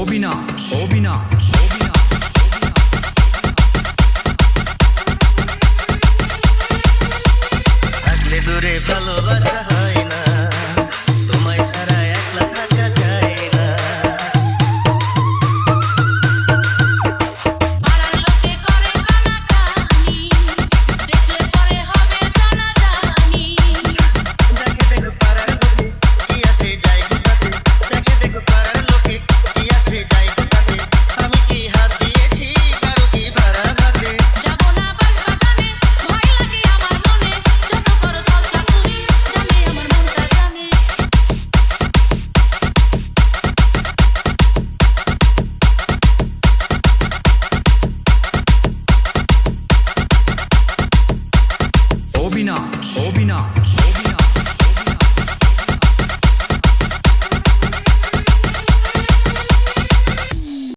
অবিনাশ অবিনাশ দূরে ভালোবাসা